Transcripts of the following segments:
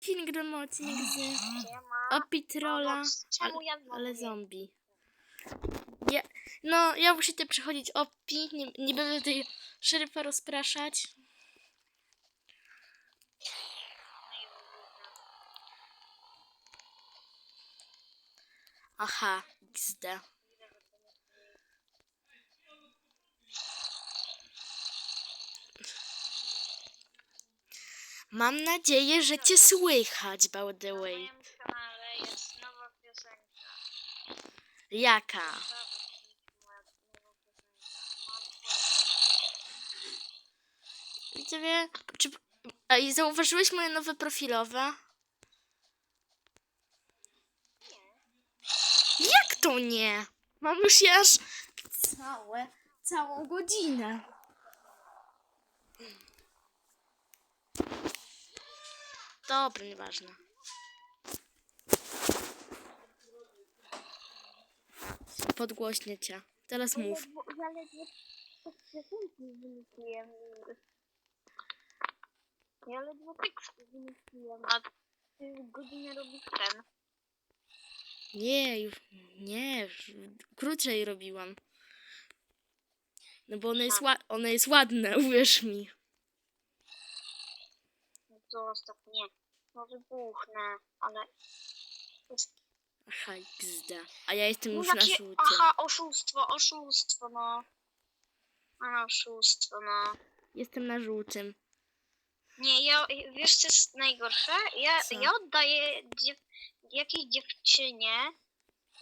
Filmik do odcinek z. Opitrola, No, czemu ja ale zombie. Ja, no, ja muszę te przechodzić opi, nie, nie będę tutaj szeryfa rozpraszać. Aha, XD. Mam nadzieję, że cię słychać, by the Na way. moim kanale jest nowa piosenka. Jaka? Nowa piosenka. Widzowie, czy... A i zauważyłeś moje nowe profilowe? Jak to nie? Mam już je aż całe, całą godzinę. Dobra, nieważne. Podgłośnie cię. Teraz mów. piosenki wymyśliłem. Ja ledwo tekst wymyśliłem, a ty godzinę robisz ten. Nie, już nie, już krócej robiłam. No bo ono jest, ła- ono jest ładne, uwierz mi. No to ostatnie. No wybuchnę, ale... Aha, XD. A ja jestem No już na takie- żółtym. Aha, oszustwo, oszustwo, no. A, oszustwo, no. Jestem na żółtym. Nie, ja, wiesz co jest najgorsze? Ja, Co? ja oddaję dziew, jakiejś dziewczynie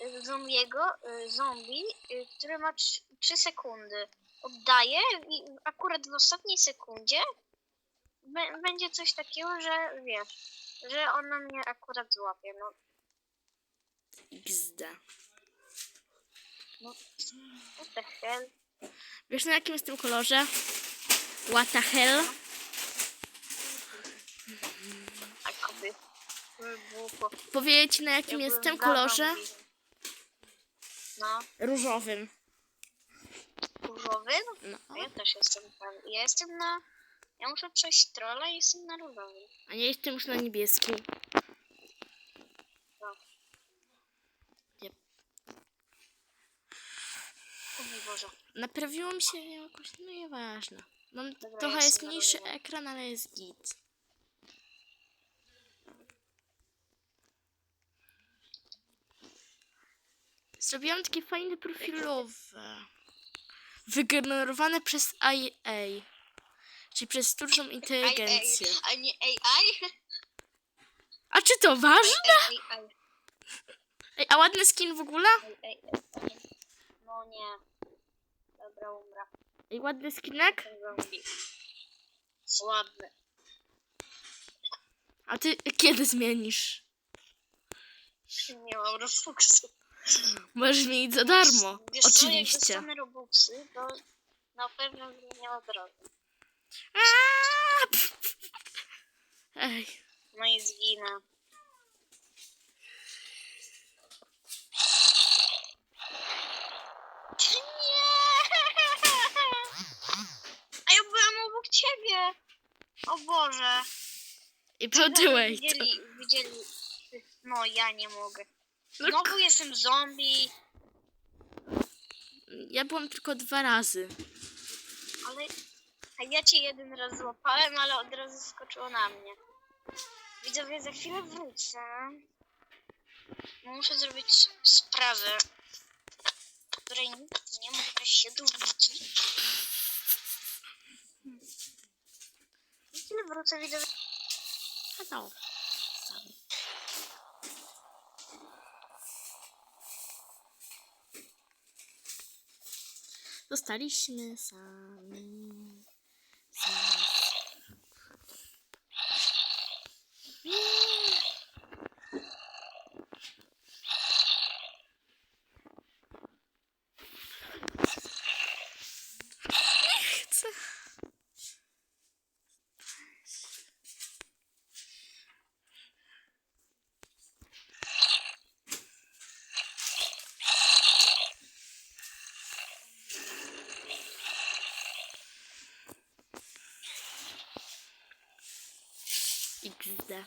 y, zombiego, y, zombie, y, który ma 3 sekundy. Oddaję i akurat w ostatniej sekundzie będzie coś takiego, że wiesz, że ona mnie akurat złapie. No, XD. no what the hell? Wiesz na jakim jestem kolorze? What the hell? Jakoby. Wybuchło. Powiedzieć ci na jakim Ja jestem byłem kolorze? No, Różowym. różowym? No. Ja też jestem tam. Ja jestem na. Ja muszę przejść trolla i jestem na różowym. A nie jestem już na niebieskim. No. Yep. O mój Boże. Naprawiło się jakoś, no nieważne. Mam Dobra, trochę ja jest jestem na mniejszy różowym. ekran, ale jest git. Zrobiłam takie fajne profilowe. Wygenerowane przez IA. Czyli przez sztuczną inteligencję. A nie AI? A czy to ważne? Ej, a ładny skin w ogóle? No nie. Dobra, umrę. Ej, ładny skinek? Zombie. Ładny. A ty kiedy zmienisz? Nie mam Robuxu. Możesz zmienić za darmo. Wiesz co, jak Oczywiście. dostanę Robuxy, to na pewno zmienię od razu. Aaa! Ej, No i zginę. Nie! A ja byłem obok ciebie! O Boże! i Czy potyłej. Widzieli, widzieli... No, ja nie mogę. No, Znowu jestem zombie, ja byłam tylko dwa razy. ale... A ja cię jeden raz złapałem, ale od razu skoczyło na mnie. Widzowie, za chwilę wrócę. Muszę zrobić sprawę, której nikt nie może się dowiedzieć. Za chwilę wrócę, widzowie. No. Zostaliśmy sami. Kurde.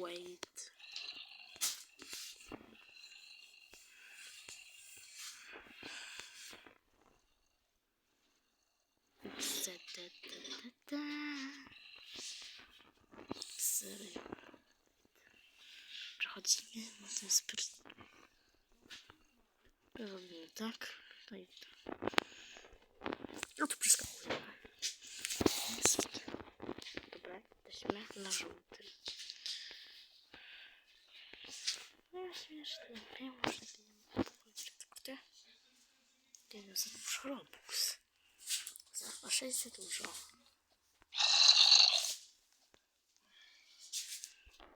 Wait. Da, da, da, da, da. Przechodzimy na ten spryt. Robimy tak, no tutaj. No tu przeskakujemy. Jest. Dobra, jesteśmy na żółtym. No śmieszne. Ja muszę Kurde. Nie no, za dużo robux. Za 6 za dużo.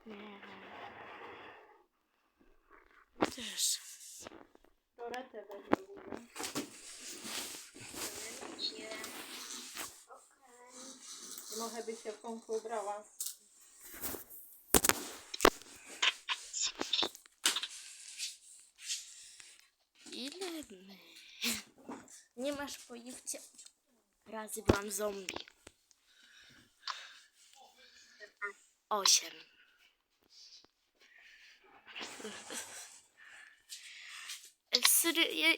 Nie. Też. Toretę weź do góry. Trochę by się w końcu ubrała. Ile my? Nie masz pojęcia. Razy byłam zombie. Osiem. Ja,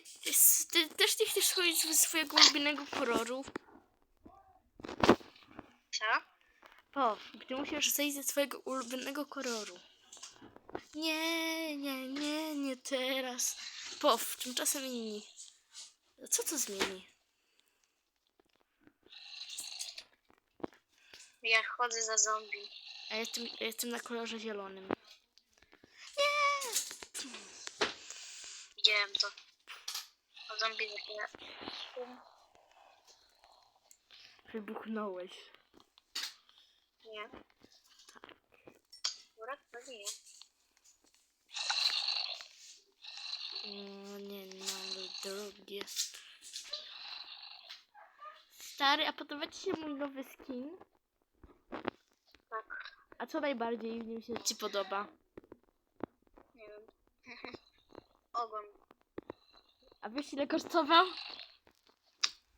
ty też nie chcesz chodzić ze swojego ulubionego koloru? Co? O, gdy musisz zejść ze swojego ulubionego koloru. Nie, nie, nie, nie teraz. Pow, tymczasem inni. Co to zmieni? Ja chodzę za zombie. A ja jestem, ja jestem na kolorze zielonym. Widziałem to. Zombie zaczyna. Wybuchnąłeś. Nie. Akurat to nie. No nie, no ale drogie. Stary, a podoba ci się mój nowy skin? Tak. A co najbardziej w nim się ci podoba? Nie wiem. Ogon. A wiesz ile kosztował?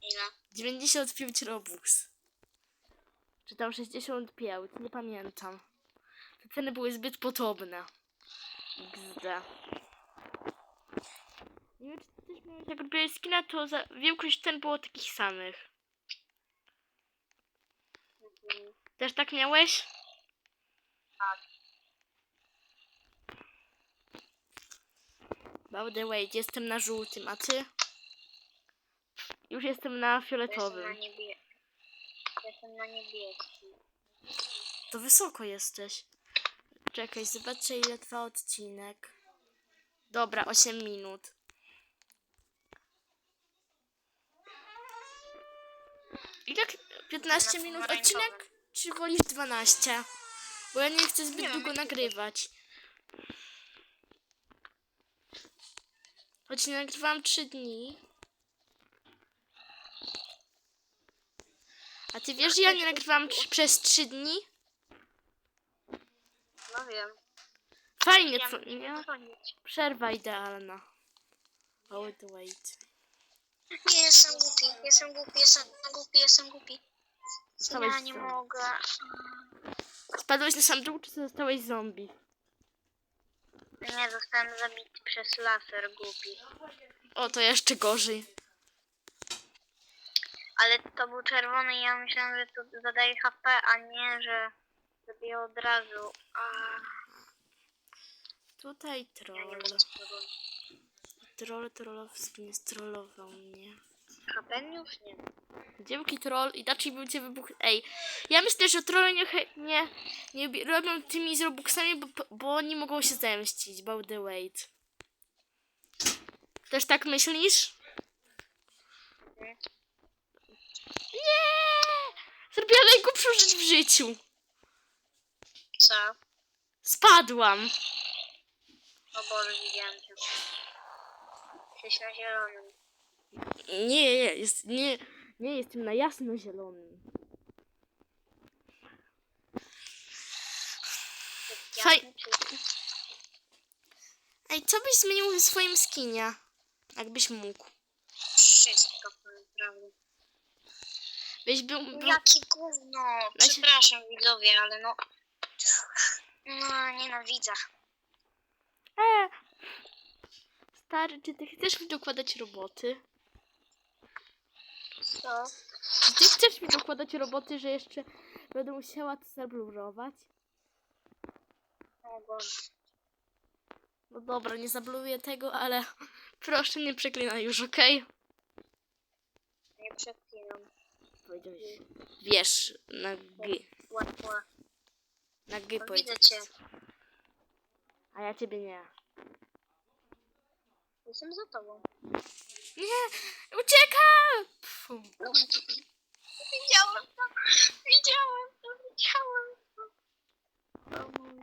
Ile? 95 robux. Czy tam 65, nie pamiętam. Te ceny były zbyt podobne. XD. Nie wiem, czy też miałeś, jak robiłeś skina, to za większość ten było takich samych. Mhm. Też tak miałeś? Tak. By the way, jestem na żółtym, a ty? Już jestem na Ja Jestem na fioletowym. niebie... Jestem na niebieskim. To wysoko jesteś. Czekaj, zobaczę ile trwa odcinek. Dobra, 8 minut. Ile? 15 Na minut pomarańczowym. odcinek? Czy wolisz 12? Bo ja nie chcę zbyt długo jak nagrywać. Choć nie nagrywam 3 dni. A ty wiesz, że ja nie nagrywam przez 3 dni? No wiem. Fajnie, co nie? dzwonić. Przerwa idealna. Oh, wait, wait. Nie, jestem głupi. Jestem głupi, jestem głupi, jestem głupi. Stałeś Ja nie mogę. Spadłeś na sam dół, czy zostałeś zombie? Nie, zostałem zabity przez laser głupi. O, to jeszcze gorzej. Ale to był czerwony i ja myślałem, że to zadaje HP, a nie, że zabije od razu. A, Tutaj ja nie troll. mogę. Troll trollowski nie strollował mnie. Już nie. Dzięki troll, inaczej bym cię wybuch... Ej, ja myślę, że trolle nie, nie, nie bi- robią tymi z robuxami, bo, bo oni mogą się zemścić. By the wait. Też tak myślisz? Nie! Zrobiłam najgłupszą rzecz w życiu. Co? Spadłam. O Boże, widziałem cię. Jesteś na zielonym. Nie, nie, jest, nie, nie jestem na jasno zielonym. Faj-. Ej, co byś zmienił w swoim skinie? Jakbyś mógł. Wszystko, naprawdę. Byś był... był... Jakie gówno! Weź- Przepraszam widzowie, ale no... No, nienawidzę. E, stary, czy ty chcesz mi dokładać roboty? Co? Czy ty chcesz mi dokładać roboty, że jeszcze będę musiała to zablurować? No dobra, nie zabluruję tego, ale proszę nie przeklinaj już, okej? Nie przeklinam. Powiedziałeś. Wiesz, na G. Na G No, widzę cię. A ja ciebie nie. Jestem za tobą. Nie! Uciekam! Pfu. Widziałem to. Widziałem to. Widziałem to.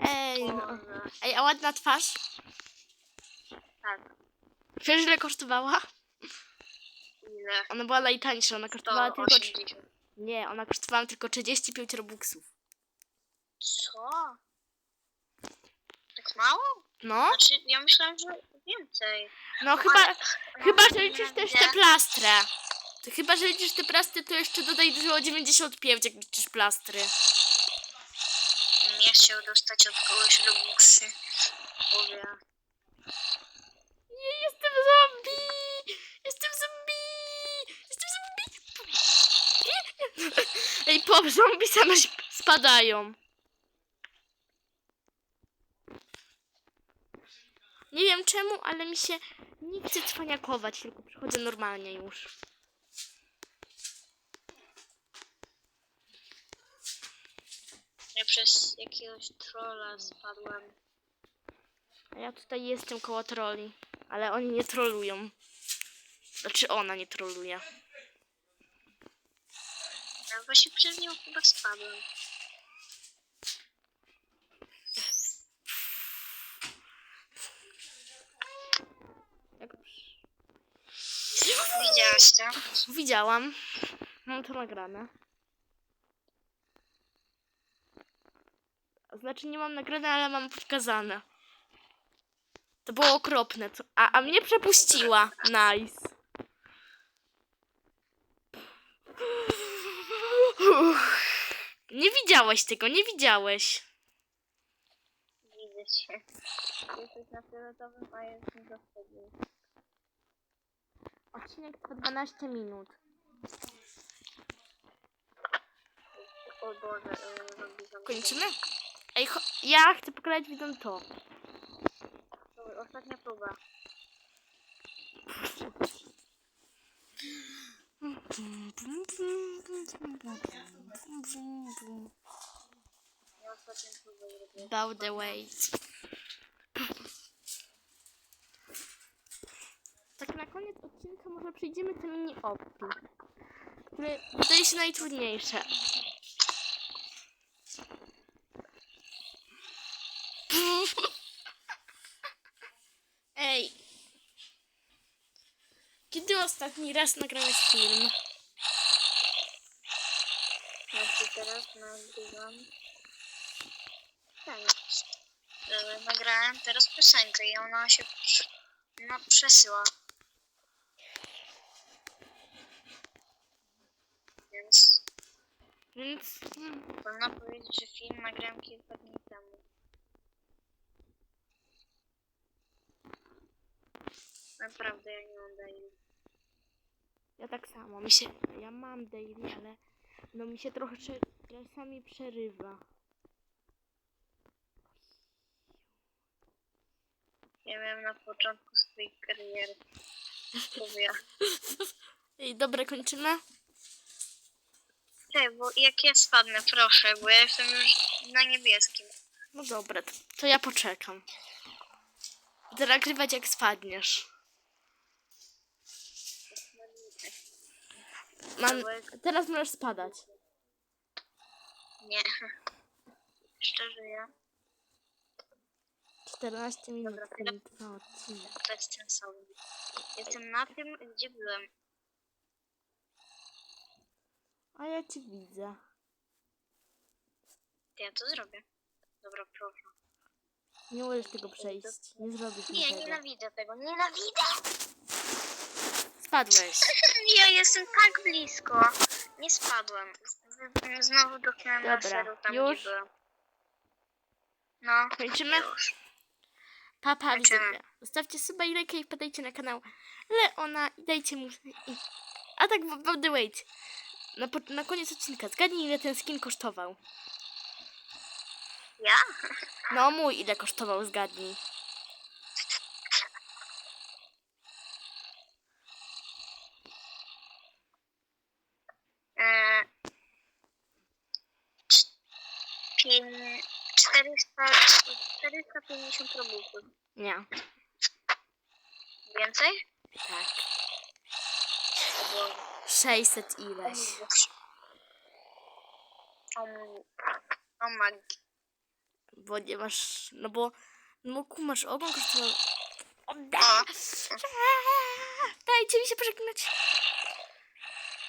Ej, no. Ej, a ładna twarz? Tak. Wiesz, ile kosztowała? Ile? Ona była najtańsza, ona kosztowała tylko... trz- 180. Nie, ona kosztowała tylko 35 robuxów. Co? Tak mało? No, Znaczy, ja myślałem, że więcej. no chyba, Ale- chyba, że liczysz też te plastry. To chyba, że liczysz te plastry, to jeszcze dodaj dużo 95, jak liczysz plastry. Nie chciał dostać od kogoś Robuxy. Powie. Nie, jestem zombie! Jestem zombie! Jestem zombie! Ej, pop, zombie same sp- spadają. Nie wiem czemu, ale mi się nie chce cwaniakować, tylko przychodzę normalnie już. Ja przez jakiegoś trolla spadłem. A ja tutaj jestem koło troli, ale oni nie trolują. Znaczy ona nie troluje. Ja właśnie przez nią chyba spadłem. Jak... Widziałaś to? Widziałam. Mam to nagrane. Znaczy nie mam nagrane, ale mam pokazane. To było okropne. To... A, a mnie przepuściła. Nice. Uff. Nie widziałeś tego, nie widziałeś. Widzę cię. Jesteś na fioletowym, a ja jestem za wschodnim. Odcinek trwa 12 minut. O Boże, yy, mnie. Kończymy? Ej, ja chcę pokazać widzom to. Dobra, Ostatnia próba. Ja ostatnią próbę robię. About the weight. Tak na koniec odcinka może przejdziemy te mini opy, które wydaje się najtrudniejsze. Ej. Kiedy ostatni raz nagrałeś film? Znaczy teraz nagrywam. Tak. E, Nagrałem teraz piosenkę i ona się no, przesyła. Więc Więc można powiedzieć, że film nagrałem kilka dni temu. Naprawdę ja nie mam daily. Ja tak samo. Mi się, ja mam daily, ale no mi się trochę czasami przerywa. Ja miałem na początku swojej kariery. Mówię. Ej, dobra, kończymy? Ty, bo jak ja spadnę, proszę, bo ja jestem już na niebieskim. No dobra, to, ja poczekam. Będę nagrywać jak spadniesz. Mam, teraz możesz spadać. Nie. Szczerze ja, 14 minut, Dobra, ten to jest ten sam. Jestem na tym, gdzie byłem. A ja cię widzę. Ja to zrobię. Dobra, proszę. Nie możesz tego przejść. Nie zrobisz Nie, tego. nienawidzę tego. Nienawidzę! Spadłeś. Ja jestem tak blisko. Nie spadłem. Z- Znowu Dobra, laseru tam, już? byłem. No, Kończymy? już. Papa, Kończymy. widzowie. Zostawcie suba i lajka i wpadajcie na kanał Leona i dajcie mu... I... A tak, by by the wait. Na, na koniec odcinka zgadnij ile ten skin kosztował. Ja? No mój ile kosztował, zgadnij. E, cz- pię- 400, 450 robotów. Nie. Więcej? Tak. Albo 600 ileś. O, o mag. Bo nie masz... No bo... No kumasz, ogon kosztował... Odda! Dajcie mi się pożegnać.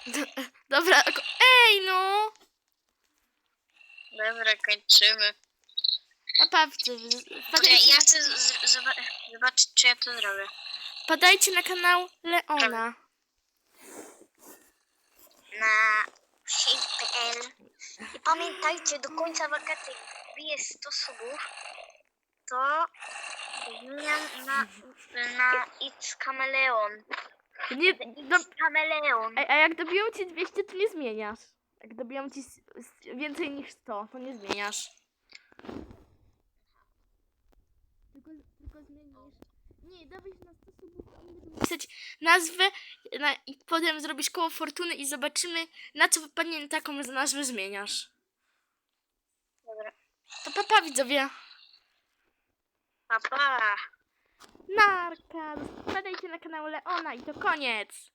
Do- Dobra, ko- ej no! Dobra, kończymy. Papa, wpadajcie, Ja chcę z- z- zoba- zobaczyć, czy ja to zrobię. wpadajcie na kanał Leona. Na hit.pl I pamiętajcie, do końca wakacji, jak wbije 100 subów, to zmieniam na, na It's Chameleon. Nie, do, It's Chameleon. a, a jak dobiją ci 200, to nie zmieniasz. Jak dobiją ci s- s- więcej niż 100, to nie zmieniasz. Tylko, tylko zmienisz. Nie, dawaj na 100 pisać nazwę na, i potem zrobisz koło fortuny i zobaczymy, na co wypadnie taką nazwę zmieniasz. Dobra. To papa widzowie. Pa, pa. Narka! Wpadajcie na kanał Leona i to koniec!